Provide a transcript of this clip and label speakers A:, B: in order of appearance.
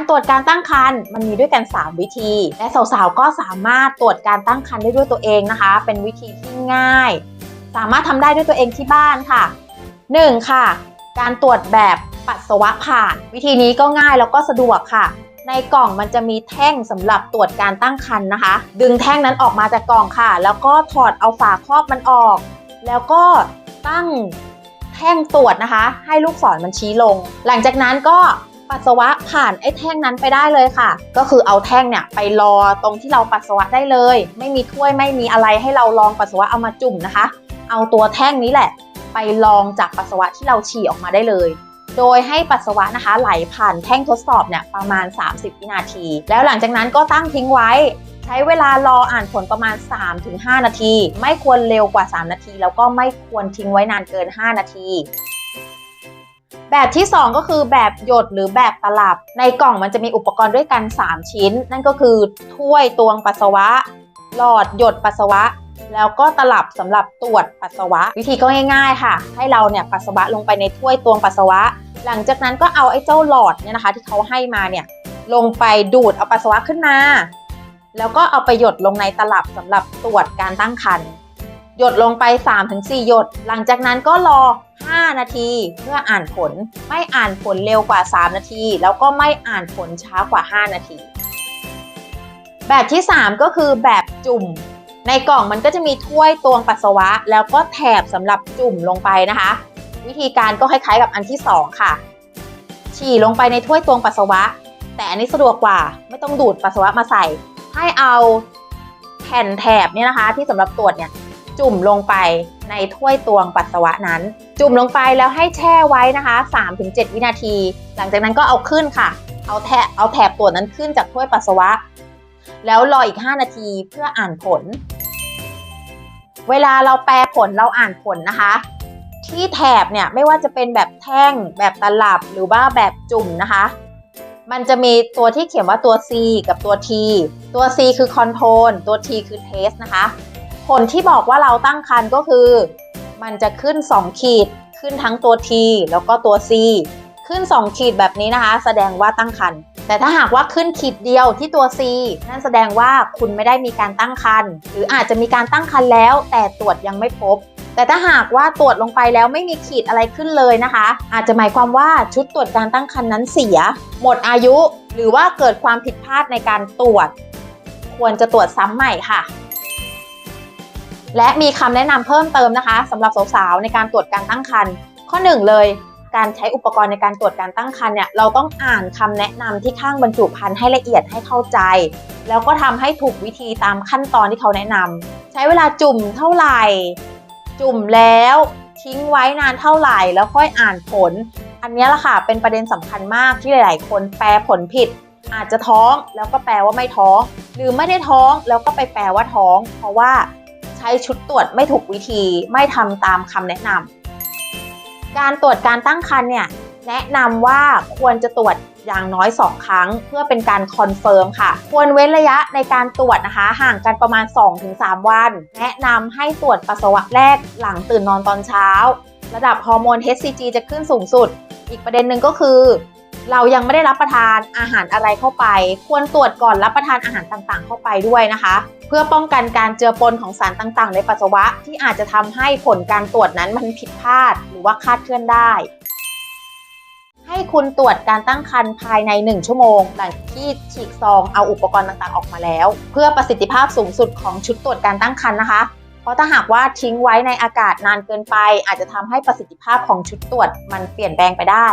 A: การตรวจการตั้งครรภ์มันมีด้วยกัน 3 วิธี และสาวๆก็สามารถตรวจการตั้งครรภ์ได้ด้วยตัวเองนะคะ เป็นวิธีที่ง่าย สามารถทำได้ด้วยตัวเองที่บ้านค่ะ 1. ค่ะ การตรวจแบบปัสสาวะผ่าน วิธีนี้ก็ง่ายแล้วก็สะดวกค่ะ ในกล่องมันจะมีแท่งสำหรับตรวจการตั้งครรภ์นะคะ ดึงแท่งนั้นออกมาจากกล่องค่ะ แล้วก็ถอดเอาฝาครอบมันออก แล้วก็ตั้งแท่งตรวจนะคะ ให้ลูกศรมันชี้ลง หลังจากนั้นก็ ปัสสาวะผ่านไอ้แท่งนั้นไปได้เลยค่ะ ก็คือเอาแท่งเนี่ยไปรอตรงที่เราปัสสาวะได้เลย ไม่มีถ้วยไม่มีอะไรให้เราลองปัสสาวะเอามาจุ่มนะคะ เอาตัวแท่งนี้แหละ ไปลองจากปัสสาวะที่เราฉี่ออกมาได้เลยโดยให้ปัสสาวะนะคะไหลผ่านแท่งทดสอบเนี่ยประมาณ 30 วินาที แล้วหลังจากนั้นก็ตั้งทิ้งไว้ ใช้เวลารออ่านผลประมาณ 3-5 นาที ไม่ควรเร็วกว่า 3 นาที แล้วก็ไม่ควรทิ้งไว้นานเกิน 5 นาที แบบที่ 2 ก็คือแบบหยดหรือแบบตลับ ในกล่องมันจะมีอุปกรณ์ด้วยกัน 3 ชิ้น นั่นก็คือถ้วยตวงปัสสาวะ หลอดหยดปัสสาวะ แล้วก็ตลับสำหรับตรวจปัสสาวะ วิธีก็ง่ายๆค่ะ ให้เราเนี่ยปัสสาวะลงไปในถ้วยตวงปัสสาวะ หลังจากนั้นก็เอาไอ้เจ้าหลอดเนี่ยนะคะ ที่เขาให้มาเนี่ยลงไปดูดเอาปัสสาวะขึ้นมา แล้วก็เอาไปหยดลงในตลับสำหรับตรวจการตั้งครรภ์หยดลงไป 3-4 หยด หลังจากนั้นก็รอ 5 นาทีเพื่ออ่านผล ไม่อ่านผลเร็วกว่า 3 นาที แล้วก็ไม่อ่านผลช้ากว่า 5 นาที แบบที่ 3 ก็คือแบบจุ่ม ในกล่องมันก็จะมีถ้วยตวงปัสสาวะ แล้วก็แถบสำหรับจุ่มลงไปนะคะ วิธีการก็คล้ายๆกับอันที่ 2 ค่ะ ฉี่ลงไปในถ้วยตวงปัสสาวะ แต่อันนี้สะดวกกว่า ไม่ต้องดูดปัสสาวะมาใส่ ให้เอาแผ่นแถบเนี่ยนะคะ ที่สำหรับตรวจเนี่ยจุ่มลงไปในถ้วยตวงปัสสาวะนั้น จุ่มลงไปแล้วให้แช่ไว้นะคะ 3-7 วินาที หลังจากนั้นก็เอาขึ้นค่ะ เอาแถบเอาแถบตรวนั้นขึ้นจากถ้วยปัสสาวะ แล้วรออีก 5 นาทีเพื่ออ่านผล เวลาเราแปลผลเราอ่านผลนะคะ ที่แถบเนี่ยไม่ว่าจะเป็นแบบแท่ง แบบตลับหรือว่าแบบจุ่มนะคะ มันจะมีตัวที่เขียนว่าตัว C กับตัว T ตัว C คือ control ตัว T คือ test นะคะ ผลที่บอกว่าเราตั้งครรภ์ก็คือ มันจะขึ้น 2 ขีด ขึ้นทั้งตัว T แล้วก็ตัว C ขึ้น 2 ขีดแบบนี้นะคะ แสดงว่าตั้งครรภ์แต่ถ้าหากว่าขึ้นขีดเดียวที่ตัว C นั่นแสดงว่าคุณไม่ได้มีการตั้งครรภ์หรืออาจจะมีการตั้งครรภ์แล้ว แต่ตรวจยังไม่พบ แต่ถ้าหากว่าตรวจลงไปแล้วไม่มีขีดอะไรขึ้นเลยนะคะ อาจจะหมายความว่าชุดตรวจการตั้งครรภ์นั้นเสีย หมดอายุ หรือว่าเกิดความผิดพลาดในการตรวจ ควรจะตรวจซ้ำใหม่ค่ะ และมีคำแนะนำเพิ่มเติมนะคะสำหรับสาวๆในการตรวจการตั้งครรภ์ข้อหนึ่งเลย การใช้อุปกรณ์ในการตรวจการตั้งครรภ์เนี่ยเราต้องอ่านคำแนะนำที่ข้างบรรจุภัณฑ์ให้ละเอียดให้เข้าใจ แล้วก็ทำให้ถูกวิธีตามขั้นตอนที่เขาแนะนำใช้เวลาจุ่มเท่าไหร่ จุ่มแล้วทิ้งไว้นานเท่าไหร่ แล้วค่อยอ่านผล อันนี้แหละค่ะเป็นประเด็นสำคัญมากที่หลาย ๆ คนแปลผลผิด อาจจะท้องแล้วก็แปลว่าไม่ท้อง หรือไม่ได้ท้องแล้วก็ไปแปลว่าท้อง เพราะว่า ใช้ชุดตรวจไม่ถูกวิธี ไม่ทำตามคำแนะนำการตรวจการตั้งครรภ์เนี่ยแนะนำว่าควรจะตรวจอย่างน้อย 2 ครั้ง เพื่อเป็นการคอนเฟิร์มค่ะ ควรเว้นระยะในการตรวจนะคะ ห่างกันประมาณ 2-3 วัน แนะนำให้ตรวจปัสสาวะแรกหลังตื่นนอนตอนเช้า ระดับฮอร์โมน HCG จะขึ้นสูงสุด อีกประเด็นหนึ่งก็คือ เรายังไม่ได้รับประทานอาหารอะไรเข้าไป ควรตรวจก่อนรับประทานอาหารต่างๆ เข้าไปด้วยนะคะ เพื่อป้องกันการเจือปนของสารต่างๆ ในปัสสาวะที่อาจจะทำให้ผลการตรวจนั้นมันผิดพลาด หรือว่าคาดเคลื่อนได้ ให้คุณตรวจการตั้งครรภ์ภายใน 1 ชั่วโมง หลังที่ฉีกซองเอาอุปกรณ์ต่างๆ ออกมาแล้ว เพื่อประสิทธิภาพสูงสุดของชุดตรวจการตั้งครรภ์นะคะเพราะถ้าหากว่าทิ้งไว้ในอากาศนานเกินไป อาจจะทำให้ประสิทธิภาพของชุดตรวจมันเปลี่ยนแปลงไปได้